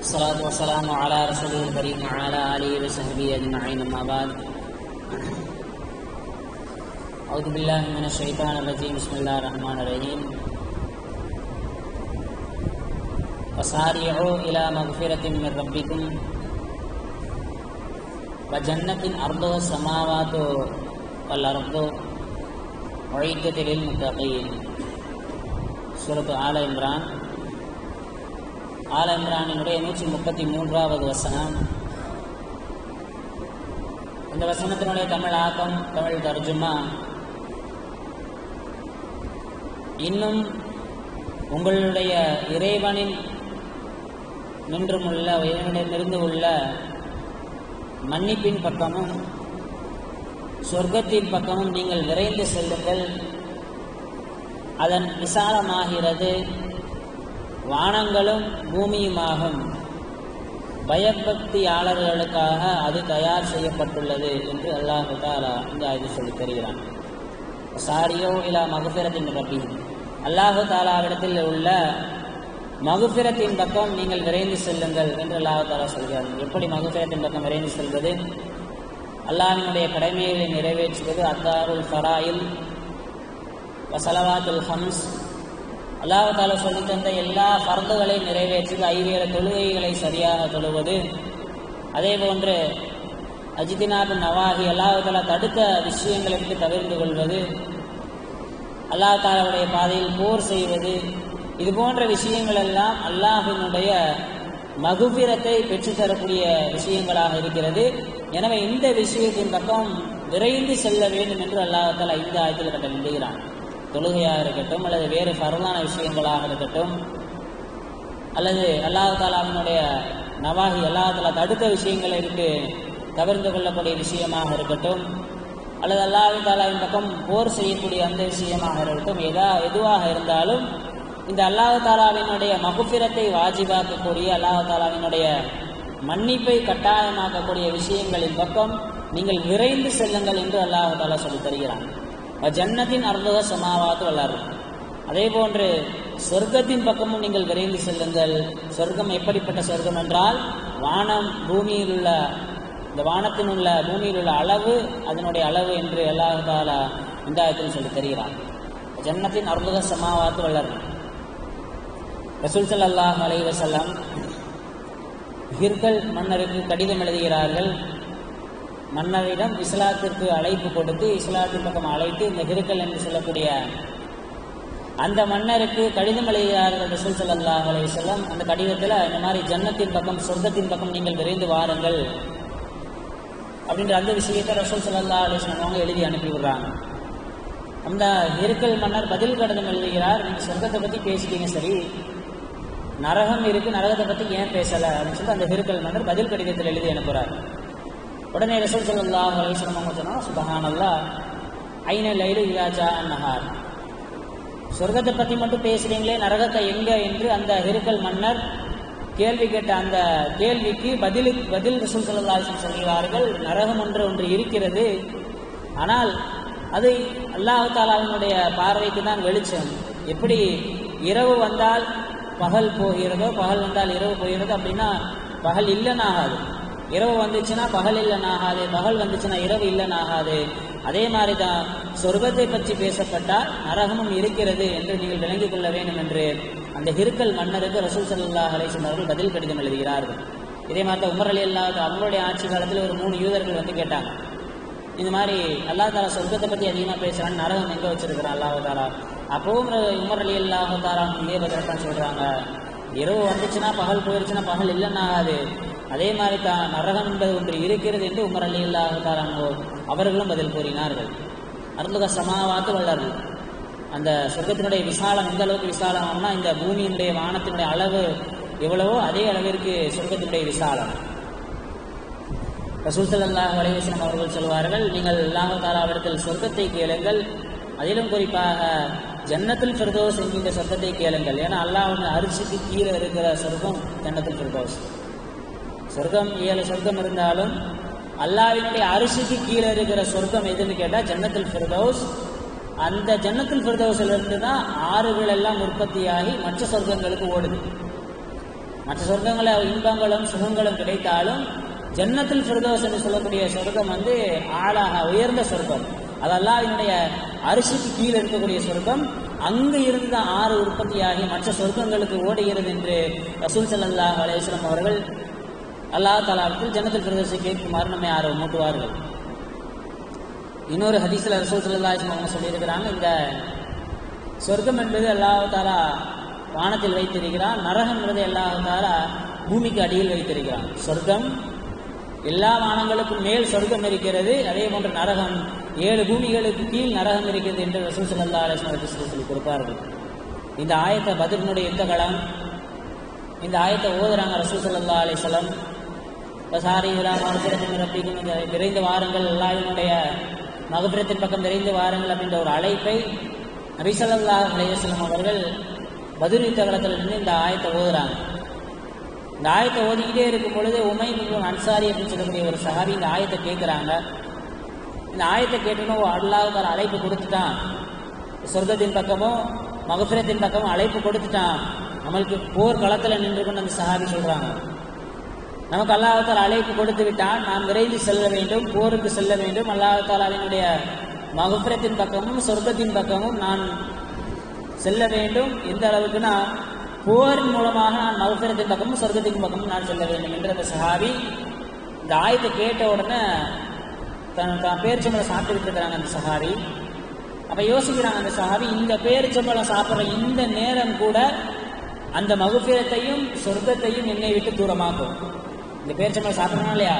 الصلاة والسلام على رسوله الكريم وعلى آله وصحبه أجمعين، أما بعد. اعوذ باللہ من الشیطان الرجیم بسم اللہ الرحمن الرحیم وسارعوا الى مغفرة من ربكم. وجنة ارض السماوات والارض وعیدت للمتقین سورة آل عمران. ஆல இம்ரானினுடைய நூற்றி முப்பத்தி மூன்றாவது வசனம். இந்த வசனத்தினுடைய தமிழ் ஆக்கம் தமிழ் தர்ஜுமா. இன்னும் உங்களுடைய இறைவனின் நின்றுமுள்ள இறைவனிடமிருந்து உள்ள மன்னிப்பின் பக்கமும் சொர்க்கத்தின் பக்கமும் நீங்கள் விரைந்து செல்லுங்கள். அதன் விசாலமாகிறது. வானங்களும் பூமியுமாகும். பயபக்தியாளர்களுக்காக அது தயார் செய்யப்பட்டுள்ளது என்று அல்லாஹு தாலா இந்த ஆய்வு சொல்லி தருகிறான். சாரியோ இலா மகுபிரத்தின் ரபி அல்லாஹு தாலாவிடத்தில் உள்ள மகுபிரத்தின் பக்கம் நீங்கள் விரைந்து செல்லுங்கள் என்று அல்லாஹு தாலா சொல்கிறார் எப்படி மகுபிரத்தின் பக்கம் விரைந்து செல்வது? அல்லாஹினுடைய கடமைகளை நிறைவேற்றுவது அத்தாருல் ஃபராயில் வசலவாத்துல் ஹம்ஸ் அல்லாஹால சொல்லி தந்த எல்லா பரந்துகளையும் நிறைவேற்றி ஐவேறு தொழுகைகளை சரியாக தொழுவது. அதே போன்று அஜிதினாபு நவாகி அல்லாஹால தடுத்த விஷயங்களுக்கு தவிர்த்து கொள்வது. அல்லாஹாலாவுடைய பாதையில் போர் செய்வது. இது போன்ற விஷயங்கள் எல்லாம் அல்லாஹினுடைய மகுபிரத்தை பெற்றுத்தரக்கூடிய விஷயங்களாக இருக்கிறது. எனவே இந்த விஷயத்தின் பக்கம் விரைந்து செல்ல வேண்டும் என்று அல்லாஹால இந்த ஆயத்தில் கட்டளையிடுகிறான் தொழுகையாக இருக்கட்டும் அல்லது வேறு பரவான விஷயங்களாக இருக்கட்டும் அல்லது அல்லாஹ் தாலாவினுடைய நவாகி அல்லாஹ் தாலா தடுத்த விஷயங்களை விட்டு தவிர்த்து கொள்ளக்கூடிய விஷயமாக இருக்கட்டும் அல்லது அல்லாஹு தாலாவின் பக்கம் போர் செய்யக்கூடிய அந்த விஷயமாக இருக்கட்டும் எதா எதுவாக இருந்தாலும் இந்த அல்லாஹு தாலாவினுடைய மகுபிரத்தை வாஜிபாக்கக்கூடிய அல்லாஹு தாலாவினுடைய மன்னிப்பை கட்டாயமாக்கக்கூடிய விஷயங்களின் பக்கம் நீங்கள் விரைந்து செல்லுங்கள் என்று அல்லாஹ் தாலா சொல்லி தருகிறான். ஜன்னத்தின் அர்த்தக சமாவாத்து வளரும் அதே போன்று சொர்க்கத்தின் பக்கமும் நீங்கள் விரைந்து செல்லுங்கள். சொர்க்கம் எப்படிப்பட்ட சொர்க்கம் என்றால் வானம் பூமியில் உள்ள இந்த வானத்தின் உள்ள பூமியில் உள்ள அளவு அதனுடைய அளவு என்று அல்லாஹால இந்தாயத்தில் சொல்லி தெரிகிறார். ஜன்னத்தின் அற்புத சமாவாத்து வளரும் ரசூல் சல்லாஹ் அலை வசல்லம் ஹிர்கள் மன்னருக்கு கடிதம் எழுதுகிறார்கள். மன்னரிடம் இஸ்லாத்திற்கு அழைப்பு கொடுத்து இஸ்லாத்தின் பக்கம் அழைத்து இந்த கிருக்கல் என்று சொல்லக்கூடிய அந்த மன்னருக்கு கடிதம் எழுதுகிறார்கள் ரசூல் சல்லாஹ் அலையம் அந்த கடிதத்தில் இந்த மாதிரி ஜன்னத்தின் பக்கம் சொர்க்கத்தின் பக்கம் நீங்கள் விரைந்து வாருங்கள் அப்படின்ற அந்த விஷயத்தை ரசூல் சல்லா அலிஸ்லாம் அவங்க எழுதி அனுப்பி விடுறாங்க. அந்த இருக்கல் மன்னர் பதில் கடிதம் எழுதுகிறார். நீங்கள் சொர்க்கத்தை பற்றி பேசிட்டீங்க சரி. நரகம் இருக்கு நரகத்தை பற்றி ஏன் பேசலை அப்படின்னு சொல்லி அந்த ஹிருக்கல் மன்னர் பதில் கடிதத்தில் எழுதி அனுப்புகிறார் உடனே ரசூல் சல்லாஹ் அலிஸ்லாம் அவங்க சொன்னாங்க சுபஹானல்லா ஐன லைலு இலாஜா நஹார். சொர்க்கத்தை பற்றி மட்டும் பேசுறீங்களே நரகத்தை எங்க என்று அந்த ஹெருக்கல் மன்னர் கேள்வி கேட்ட அந்த கேள்விக்கு பதில் பதில் ரசூல் சல்லா அலிஸ்லாம் சொல்கிறார்கள் நரகம் ஒன்று ஒன்று இருக்கிறது. ஆனால் அது அல்லாஹு பார்வைக்கு தான் வெளிச்சம். எப்படி இரவு வந்தால் பகல் போகிறதோ பகல் வந்தால் இரவு போகிறதோ அப்படின்னா பகல் இல்லைன்னு ஆகாது இரவு வந்துச்சுன்னா பகல் இல்லைன்னு ஆகாது பகல் வந்துச்சுன்னா இரவு இல்லைன்னு ஆகாது அதே மாதிரி தான் சொர்க்கத்தை பற்றி பேசப்பட்டால் நரகமும் இருக்கிறது என்று நீங்கள் விளங்கிக் கொள்ள வேண்டும் என்று அந்த ஹிருக்கல் மன்னருக்கு ரசூல் சல்லா அலிசன் அவர்கள் பதில் கடிதம் எழுதுகிறார்கள். இதே மாதிரி தான் உமர் அலி அல்லாத அவங்களுடைய ஆட்சி காலத்தில் ஒரு மூணு யூதர்கள் வந்து கேட்டாங்க. இந்த மாதிரி அல்லா தாலா சொர்க்கத்தை பற்றி அதிகமாக பேசுகிறான் நரகம் எங்கே வச்சிருக்கிறான் அல்லாஹ் தாலா அப்பவும் உமர் அலி அல்லாஹ் தாலா இதே பதிலாக சொல்கிறாங்க இரவு வந்துச்சுன்னா பகல் போயிருச்சுன்னா பகல் இல்லைன்னா ஆகாது அதே மாதிரி தான் நரகம் என்பது ஒன்று இருக்கிறது என்று உமர் அலி அல்லாஹ் அவர்களும் பதில் கூறினார்கள். அருந்துக சமாவாத்து வளர்கள் அந்த சொர்க்கத்தினுடைய விசாலம் எந்த அளவுக்கு விசாலம்னா இந்த பூமியினுடைய வானத்தினுடைய அளவு எவ்வளவோ அதே அளவிற்கு சொர்க்கத்தினுடைய விசாலம். ரசூல் வலைவசனம் அவர்கள் சொல்வார்கள் நீங்கள் அல்லாஹு தாலாவிடத்தில் சொர்க்கத்தை கேளுங்கள். அதிலும் குறிப்பாக ஜன்னத்தில் ஃபிர்தோஸ் என்கின்ற சொர்க்கத்தை கேளுங்கள். ஏன்னா அல்லாஹ் அரிசிக்கு கீழே இருக்கிற சொர்க்கம் ஜன்னத்தில் ஃபிர்தோஸ். சொர்க்கம் ஏழு சொர்க்கம் இருந்தாலும் அல்லாவினுடைய அரிசிக்கு கீழே இருக்கிற சொர்க்கம் எதுன்னு கேட்டால் ஜன்னத்தில் ஃபிர்தோஸ். அந்த ஜன்னத்தில் ஃபிர்தௌஸ்ல இருந்து தான் ஆறுகள் எல்லாம் உற்பத்தியாகி மற்ற சொர்க்கங்களுக்கு ஓடுது. மற்ற சொர்க்கங்கள இன்பங்களும் சுகங்களும் கிடைத்தாலும் ஜன்னத்தில் ஃபிர்தோஸ் என்று சொல்லக்கூடிய சொர்க்கம் வந்து ஆளாக உயர்ந்த சொர்க்கம். அதெல்லாம் என்னுடைய அரிசிக்கு கீழே இருக்கக்கூடிய சொர்க்கம். அங்கு இருந்த ஆறு உற்பத்தியாகி மற்ற சொர்க்கங்களுக்கு ஓடுகிறது என்று ரசூல் சல்லா அலைஹி அவர்கள் அல்லாஹ் தலாவிடத்தில் ஜனத்தில் பிரதேசை கேட்குமாறு நம்மை ஆர்வம் மூட்டுவார்கள். இன்னொரு ஹதீஸ்ல ரசூல் சல்லாஹிஸ்லாம் அவங்க சொல்லியிருக்கிறாங்க இந்த சொர்க்கம் என்பது அல்லாஹ் தாலா வானத்தில் வைத்திருக்கிறான் நரகம் என்பது அல்லாஹ் தாலா பூமிக்கு அடியில் வைத்திருக்கிறான். சொர்க்கம் எல்லா வானங்களுக்கும் மேல் சொர்க்கம் இருக்கிறது அதே போன்று நரகம் ஏழு பூமிகளுக்கு கீழ் நரகம் இருக்கிறது என்று ரசூல் சல்லா அலைஹி சொல்லி கொடுப்பார்கள். இந்த ஆயத்தை பதிலினுடைய யுத்த களம் இந்த ஆயத்தை ஓதுறாங்க ரசூல் சல்லா அலைஹி வஸல்லம் சாரி விழா மகபிரத்தின் ரப்பிக்கும் இந்த விரைந்து வாருங்கள் அல்லாஹினுடைய மகபுரத்தின் பக்கம் விரைந்து வாருங்கள் அப்படின்ற ஒரு அழைப்பை நபிசல்லா ஸல்லல்லாஹு அவர்கள் பதில் களத்தில் இருந்து இந்த ஆயத்தை ஓதுறாங்க. இந்த ஆயத்தை ஓதிக்கிட்டே இருக்கும் பொழுது உமை மிகவும் அன்சாரி அப்படின்னு சொல்லக்கூடிய ஒரு சஹாபி இந்த ஆயத்தை கேட்குறாங்க இந்த ஆயத்தை கேட்டோன்னு அல்லாஹ் அழைப்பு கொடுத்துட்டான். சொர்க்கத்தின் பக்கமும் மகபிரத்தின் பக்கமும் அழைப்பு கொடுத்துட்டான். நம்மளுக்கு போர் களத்தில் நின்று கொண்டு அந்த சஹாபி சொல்கிறாங்க நமக்கு அல்லாஹால அழைப்பு கொடுத்து விட்டான். நாம் விரைந்து செல்ல வேண்டும் போருக்கு செல்ல வேண்டும். அல்லாஹாலாவினுடைய மகுப்புறத்தின் பக்கமும் சொர்க்கத்தின் பக்கமும் நான் செல்ல வேண்டும். எந்த அளவுக்குன்னா போரின் மூலமாக நான் மகுப்புறத்தின் பக்கமும் சொர்க்கத்தின் பக்கமும் நான் செல்ல வேண்டும் என்ற அந்த சஹாபி இந்த ஆயத்தை கேட்ட உடனே தன் தான் பேரிச்சம்பளம் சாப்பிட்டுக்கிட்டு இருக்கிறாங்க அந்த சஹாபி. அப்போ யோசிக்கிறாங்க அந்த சஹாபி இந்த பேரிச்சம்பளம் சாப்பிட்ற இந்த நேரம் கூட அந்த மகுபிரத்தையும் சொர்க்கத்தையும் என்னை விட்டு தூரமாக்கும். இந்த பேரிச்சம்பளம் சாப்பிட்றோம் இல்லையா?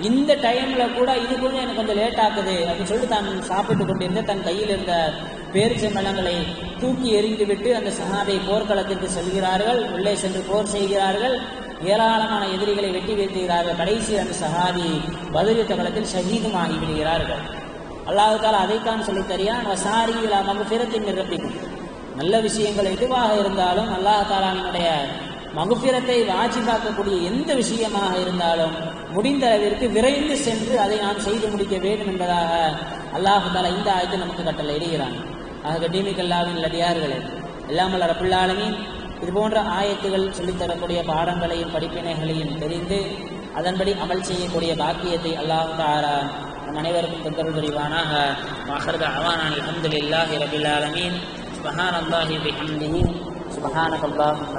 இந்த டைம்ல கூட இது கொஞ்சம் எனக்கு கொஞ்சம் லேட் ஆகுது அப்படின்னு சொல்லிட்டு தான் சாப்பிட்டு கொண்டிருந்த தன் கையில் இருந்த பேரிச்சம்பழங்களை தூக்கி எறிந்து விட்டு அந்த சஹாபை போர்க்களத்திற்கு செல்கிறார்கள். உள்ளே சென்று போர் செய்கிறார்கள். ஏராளமான எதிரிகளை வெட்டி வீழ்த்துகிறார்கள் கடைசி அந்த சஹாபி பதிலுத்த களத்தில் ஷஹீதும் ஆகிவிடுகிறார்கள் அல்லாஹு அதைத்தான் சொல்லித் தரியான் வசாரி இல்லாமல் பிறத்தின் நிரப்பிக்கும் நல்ல விஷயங்கள் எதுவாக இருந்தாலும் அல்லாஹ் மகுபிரத்தை வாஜிபாக்கக்கூடிய எந்த விஷயமாக இருந்தாலும் முடிந்த அளவிற்கு விரைந்து சென்று அதை நாம் செய்து முடிக்க வேண்டும் என்பதாக அல்லாஹு தாலா இந்த ஆயத்தை நமக்கு கட்டளை இடுகிறான். ஆக கண்ணியமிக்கல்லாவின் லடியார்களே எல்லாமல் ரப்புல்லாலமின் இது போன்ற ஆயத்துகள் சொல்லித்தரக்கூடிய பாடங்களையும் படிப்பினைகளையும் தெரிந்து அதன்படி அமல் செய்யக்கூடிய பாக்கியத்தை அல்லாஹு தாரா நம் அனைவருக்கும் தொந்தரவு புரிவானாக. வாஹர்த அவானான் அல்ஹம்துலில்லாஹி ரபில் ஆலமீன். சுபஹான் அல்லாஹி பிஹம்திஹி. சுபஹானக அல்லாஹும்ம